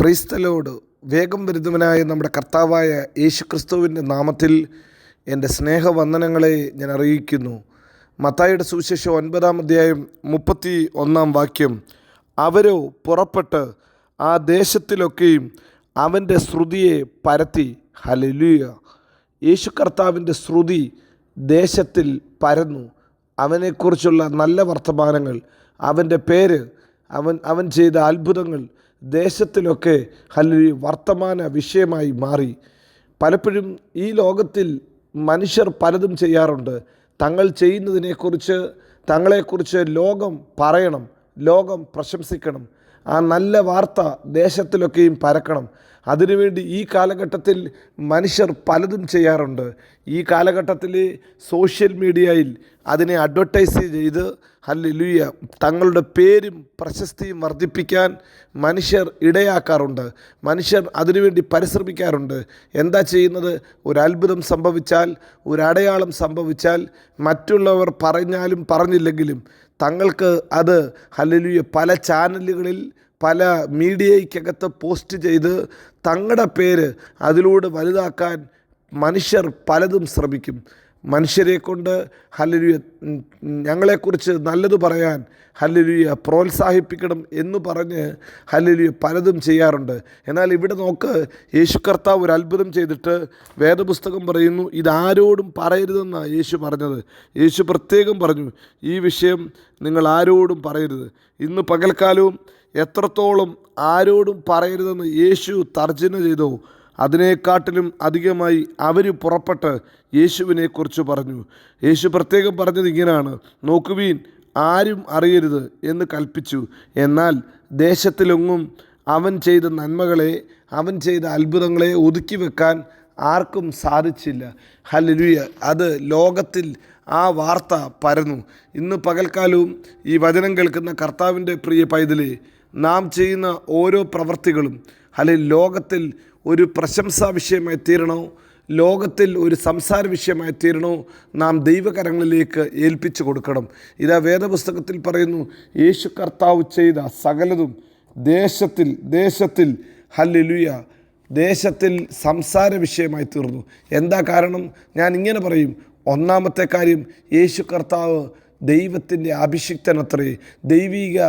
ക്രൈസ്തലോട് വേഗം വരുന്നവനായ നമ്മുടെ കർത്താവായ യേശു ക്രിസ്തുവിന്റെ നാമത്തിൽ എന്റെ സ്നേഹവന്ദനങ്ങളെ ഞാൻ അറിയിക്കുന്നു. മത്തായിയുടെ സുവിശേഷം ഒൻപതാം അധ്യായം മുപ്പത്തി ഒന്നാം വാക്യം. അവരോ പുറപ്പെട്ട് ആ ദേശത്തിലൊക്കെയും അവന്റെ ശ്രുതിയെ പരത്തി. ഹലലുയ യേശു കർത്താവിന്റെ ശ്രുതി ദേശത്തിൽ പരന്നു. അവനെക്കുറിച്ചുള്ള നല്ല വർത്തമാനങ്ങൾ അവന്റെ പേര് അവൻ അവൻ ചെയ്ത അത്ഭുതങ്ങൾ ദേശത്തിലൊക്കെ ഹല്ലി വർത്തമാന വിഷയമായി മാറി. പലപ്പോഴും ഈ ലോകത്തിൽ മനുഷ്യർ പലതും ചെയ്യാറുണ്ട്. തങ്ങൾ ചെയ്യുന്നതിനെക്കുറിച്ച് തങ്ങളെക്കുറിച്ച് ലോകം പറയണം ലോകം പ്രശംസിക്കണം. ആ നല്ല വാർത്ത ദേശത്തിലൊക്കെയും പരക്കണം. അതിനുവേണ്ടി ഈ കാലഘട്ടത്തിൽ മനുഷ്യർ പലതും ചെയ്യാറുണ്ട്. ഈ കാലഘട്ടത്തിൽ സോഷ്യൽ മീഡിയയിൽ അതിനെ അഡ്വർട്ടൈസ് ചെയ്ത് ഹല്ലുയ തങ്ങളുടെ പേരും പ്രശസ്തിയും വർദ്ധിപ്പിക്കാൻ മനുഷ്യർ ഇടയാക്കാറുണ്ട്. മനുഷ്യർ അതിനുവേണ്ടി പരിശ്രമിക്കാറുണ്ട്. എന്താ ചെയ്യുന്നത്? ഒരു അത്ഭുതം സംഭവിച്ചാൽ ഒരു അടയാളം സംഭവിച്ചാൽ മറ്റുള്ളവർ പറഞ്ഞാലും പറഞ്ഞില്ലെങ്കിലും തങ്ങൾക്ക് അത് ഹലലുയ പല ചാനലുകളിൽ പല മീഡിയയ്ക്കകത്ത് പോസ്റ്റ് ചെയ്ത് തങ്ങളുടെ പേര് അതിലൂടെ വലുതാക്കാൻ മനുഷ്യർ പലതും ശ്രമിക്കും. മനുഷ്യരെ കൊണ്ട് ഹല്ലരുയ ഞങ്ങളെക്കുറിച്ച് നല്ലത് പറയാൻ ഹല്ലരുയ പ്രോത്സാഹിപ്പിക്കണം എന്ന് പറഞ്ഞ് ഹല്ലരുയ പലതും ചെയ്യാറുണ്ട്. എന്നാൽ ഇവിടെ നോക്ക് യേശു കർത്താവ് ഒരു അത്ഭുതം ചെയ്തിട്ട് വേദപുസ്തകം പറയുന്നു ഇതാരോടും പറയരുതെന്നാണ് യേശു പറഞ്ഞത്. യേശു പ്രത്യേകം പറഞ്ഞു ഈ വിഷയം നിങ്ങൾ ആരോടും പറയരുത്. ഇന്ന് പകൽക്കാലവും എത്രത്തോളം ആരോടും പറയരുതെന്ന് യേശു തർജന ചെയ്തോ അതിനെക്കാട്ടിലും അധികമായി അവർ പുറപ്പെട്ട് യേശുവിനെക്കുറിച്ച് പറഞ്ഞു. യേശു പ്രത്യേകം പറഞ്ഞത് ഇങ്ങനെയാണ് നോക്കുവീൻ ആരും അറിയരുത് എന്ന് കൽപ്പിച്ചു. എന്നാൽ ദേശത്തിലൊന്നും അവൻ ചെയ്ത നന്മകളെ അവൻ ചെയ്ത അത്ഭുതങ്ങളെ ഒതുക്കി വെക്കാൻ ആർക്കും സാധിച്ചില്ല. ഹല്ലുയ അത് ലോകത്തിൽ ആ വാർത്ത പരന്നു. ഇന്ന് പകൽക്കാലവും ഈ വചനം കേൾക്കുന്ന കർത്താവിന്റെ പ്രിയ പൈതലെ നാം ചെയ്യുന്ന ഓരോ പ്രവർത്തികളും അല്ലെങ്കിൽ ലോകത്തിൽ ഒരു പ്രശംസാ വിഷയമായി തീരണോ? ലോകത്തിൽ ഒരു സംസാര വിഷയമായി തീരണോ? നാം ദൈവകരങ്ങളിലേക്ക് ഏൽപ്പിച്ചു കൊടുക്കണം. ഇതാ വേദപുസ്തകത്തിൽ പറയുന്നു യേശു കർത്താവ് ചെയ്ത സകലതും ദേശത്തിൽ ദേശത്തിൽ ഹല്ലുയ ദേശത്തിൽ സംസാര വിഷയമായി തീർന്നു. എന്താ കാരണം? ഞാൻ ഇങ്ങനെ പറയും. ഒന്നാമത്തെ കാര്യം യേശു കർത്താവ് ദൈവത്തിന്റെ അഭിഷിക്തനത്രേ ദൈവിക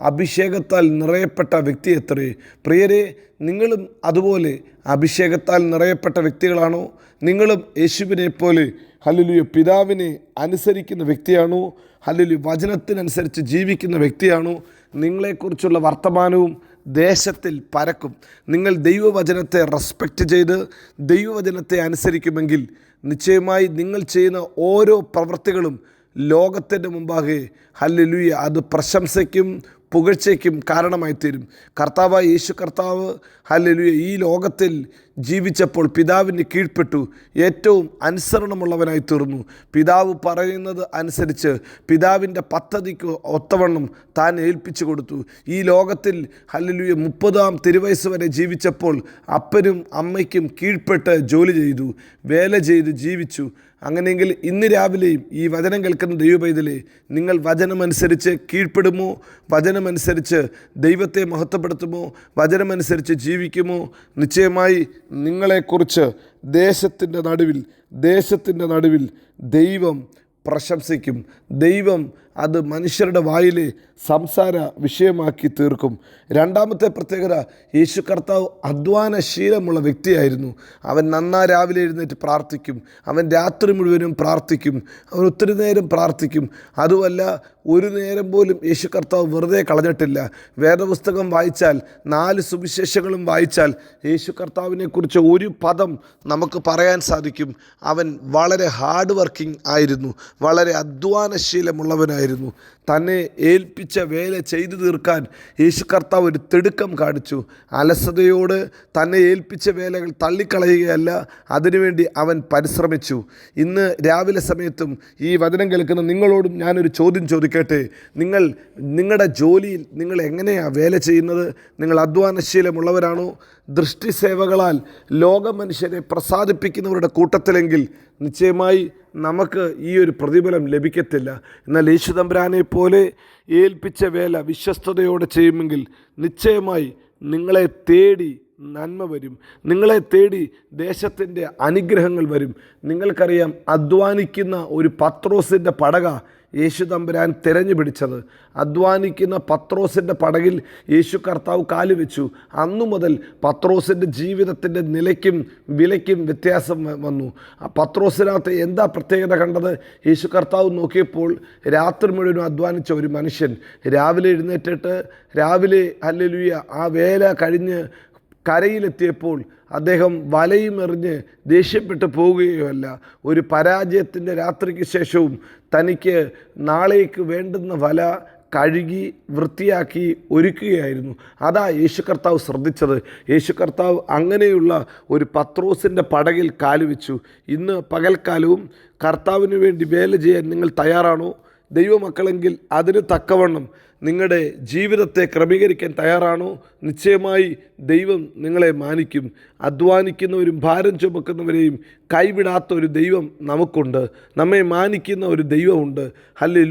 അഭിഷേകത്താൽ നിറയപ്പെട്ട വ്യക്തി എത്രേ പ്രിയരെ നിങ്ങളും അതുപോലെ അഭിഷേകത്താൽ നിറയപ്പെട്ട വ്യക്തികളാണോ? നിങ്ങളും യേശുവിനെ പോലെ ഹല്ലുലിയ പിതാവിനെ അനുസരിക്കുന്ന വ്യക്തിയാണോ? ഹല്ലുലി വചനത്തിനനുസരിച്ച് ജീവിക്കുന്ന വ്യക്തിയാണോ? നിങ്ങളെക്കുറിച്ചുള്ള വർത്തമാനവും ദേശത്തിൽ പരക്കും. നിങ്ങൾ ദൈവവചനത്തെ റെസ്പെക്റ്റ് ചെയ്ത് ദൈവവചനത്തെ അനുസരിക്കുമെങ്കിൽ നിശ്ചയമായി നിങ്ങൾ ചെയ്യുന്ന ഓരോ പ്രവൃത്തികളും ലോകത്തിന്റെ മുമ്പാകെ. ഹല്ലുലുയ. അത് പ്രശംസയ്ക്കും പുകഴ്ചയ്ക്കും കാരണമായി തീരും കർത്താവ് യേശു കർത്താവ് ഹല്ലുലുയ ഈ ലോകത്തിൽ ജീവിച്ചപ്പോൾ പിതാവിന് കീഴ്പ്പെട്ടു. ഏറ്റവും അനുസരണമുള്ളവനായി തീർന്നു പിതാവ് പറയുന്നത് അനുസരിച്ച് പിതാവിന്റെ പദ്ധതിക്ക് ഒത്തവണ്ണം താൻ ഏൽപ്പിച്ചു കൊടുത്തു. ഈ ലോകത്തിൽ ഹല്ലുലുയ മുപ്പതാം തിരുവയസ്സ് വരെ ജീവിച്ചപ്പോൾ അപ്പനും അമ്മയ്ക്കും കീഴ്പ്പെട്ട് ജോലി ചെയ്തു വേല ചെയ്ത് ജീവിച്ചു. അങ്ങനെയെങ്കിൽ ഇന്ന് രാവിലെയും ഈ വചനം കേൾക്കുന്ന ദൈവപൈതലെ നിങ്ങൾ വചനമനുസരിച്ച് കീഴ്പ്പെടുമോ? വചനമനുസരിച്ച് ദൈവത്തെ മഹത്വപ്പെടുത്തുമോ? വചനമനുസരിച്ച് ജീവിക്കുമോ? നിശ്ചയമായി നിങ്ങളെക്കുറിച്ച് ദേശത്തിന്റെ നടുവിൽ ദേശത്തിന്റെ നടുവിൽ ദൈവം പ്രശംസിക്കും. ദൈവം അത് മനുഷ്യരുടെ വായിൽ സംസാര വിഷയമാക്കി തീർക്കും. രണ്ടാമത്തെ പ്രത്യേകത യേശു കർത്താവ് അധ്വാനശീലമുള്ള വ്യക്തിയായിരുന്നു. അവൻ നന്നാ രാവിലെ എഴുന്നേറ്റ് പ്രാർത്ഥിക്കും. അവൻ രാത്രി മുഴുവനും പ്രാർത്ഥിക്കും. അവൻ ഒത്തിരി നേരം പ്രാർത്ഥിക്കും. അതുമല്ല ഒരു നേരം പോലും യേശു കർത്താവ് വെറുതെ കളഞ്ഞിട്ടില്ല. വേദപുസ്തകം വായിച്ചാൽ നാല് സുവിശേഷങ്ങളും വായിച്ചാൽ യേശു കർത്താവിനെക്കുറിച്ച് ഒരു പദം നമുക്ക് പറയാൻ സാധിക്കും. അവൻ വളരെ ഹാർഡ് വർക്കിംഗ് ആയിരുന്നു. വളരെ അധ്വാനശീലമുള്ളവനായിരുന്നു. തന്നെ ഏൽപ്പിച്ച വേല ചെയ്തു തീർക്കാൻ യേശു കർത്താവ് ഒരു തിടുക്കം കാണിച്ചു. അലസതയോട് തന്നെ ഏൽപ്പിച്ച വേലകൾ തള്ളിക്കളയുകയല്ല അതിനുവേണ്ടി അവൻ പരിശ്രമിച്ചു. ഇന്ന് രാവിലെ സമയത്തും ഈ വചനം കേൾക്കുന്ന നിങ്ങളോടും ഞാനൊരു ചോദ്യം ചോദിക്കട്ടെ? നിങ്ങൾ നിങ്ങളുടെ ജോലിയിൽ നിങ്ങൾ എങ്ങനെയാണ് വേല ചെയ്യുന്നത്? നിങ്ങൾ അധ്വാനശീലമുള്ളവരാണോ? ദൃഷ്ടിസേവകളാൽ ലോക മനുഷ്യരെ പ്രസാദിപ്പിക്കുന്നവരുടെ കൂട്ടത്തിലെങ്കിൽ നിശ്ചയമായി നമുക്ക് ഈ ഒരു പ്രതിഫലം ലഭിക്കത്തില്ല. എന്നാൽ യേശുതമ്പുരാനെ പോലെ ഏൽപ്പിച്ച വേല വിശ്വസ്തയോടെ ചെയ്യുമെങ്കിൽ നിശ്ചയമായി നിങ്ങളെ തേടി നന്മ വരും. നിങ്ങളെ തേടി ദേശത്തിന്റെ അനുഗ്രഹങ്ങൾ വരും. നിങ്ങൾക്കറിയാം അധ്വാനിക്കുന്ന ഒരു പത്രോസിന്റെ പടക യേശു തമ്പുരാൻ തിരഞ്ഞു പിടിച്ചത്. അധ്വാനിക്കുന്ന പത്രോസിന്റെ പടകിൽ യേശു കർത്താവ് കാലുവെച്ചു അന്നു മുതൽ പത്രോസിന്റെ ജീവിതത്തിന്റെ നിലയ്ക്കും വിലയ്ക്കും വ്യത്യാസം വന്നു. പത്രോസിനകത്ത് എന്താ പ്രത്യേകത കണ്ടത്? യേശു കർത്താവ് നോക്കിയപ്പോൾ രാത്രി മുഴുവനും അധ്വാനിച്ച ഒരു മനുഷ്യൻ. രാവിലെ എഴുന്നേറ്റിട്ട് രാവിലെ അല്ലെലുയ ആ വേല കഴിഞ്ഞ് കരയിലെത്തിയപ്പോൾ അദ്ദേഹം വലയും എറിഞ്ഞ് ദേഷ്യപ്പെട്ട് പോവുകയുമല്ല. ഒരു പരാജയത്തിന്റെ രാത്രിക്ക് ശേഷവും തനിക്ക് നാളേക്ക് വേണ്ടുന്ന വല കഴുകി വൃത്തിയാക്കി ഒരുക്കുകയായിരുന്നു. അതാ യേശു കർത്താവ് ശ്രദ്ധിച്ചത്. യേശു കർത്താവ് അങ്ങനെയുള്ള ഒരു പത്രോസിന്റെ പടകിൽ കാലുവെച്ചു. ഇന്ന് പകൽക്കാലവും കർത്താവിന് വേണ്ടി വേല ചെയ്യാൻ നിങ്ങൾ തയ്യാറാണോ? ദൈവമക്കളെങ്കിൽ അതിന് തക്കവണ്ണം നിങ്ങളുടെ ജീവിതത്തെ ക്രമീകരിക്കാൻ തയ്യാറാണോ? നിശ്ചയമായി ദൈവം നിങ്ങളെ മാനിക്കും. അധ്വാനിക്കുന്നവരും ഭാരം ചുമക്കുന്നവരെയും കൈവിടാത്ത ഒരു ദൈവം നമുക്കുണ്ട്. നമ്മെ മാനിക്കുന്ന ഒരു ദൈവമുണ്ട്. ഹല്ലേ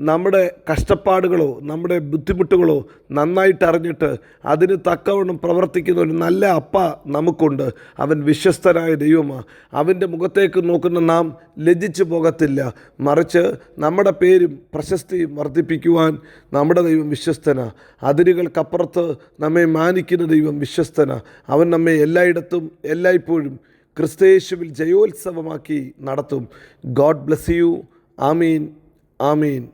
നമ്മുടെ കഷ്ടപ്പാടുകളോ നമ്മുടെ ബുദ്ധിമുട്ടുകളോ നന്നായിട്ട് അറിഞ്ഞിട്ട് അതിന് തക്കവണ്ണം പ്രവർത്തിക്കുന്ന ഒരു നല്ല അപ്പ നമുക്കുണ്ട്. അവൻ വിശ്വസ്തനായ ദൈവമാണ് അവന്റെ മുഖത്തേക്ക് നോക്കുന്ന നാം ലജ്ജിച്ചു പോകത്തില്ല. മറിച്ച് നമ്മുടെ പേരും പ്രശസ്തിയും വർദ്ധിപ്പിക്കുവാൻ നമ്മുടെ ദൈവം വിശ്വസ്തന. അതിരുകൾക്കപ്പുറത്ത് നമ്മെ മാനിക്കുന്ന ദൈവം വിശ്വസ്തന. അവൻ നമ്മെ എല്ലായിടത്തും എല്ലായ്പ്പോഴും ക്രിസ്തയേശുവിൽ ജയോത്സവമാക്കി നടത്തും. God bless you. Amin. Amin.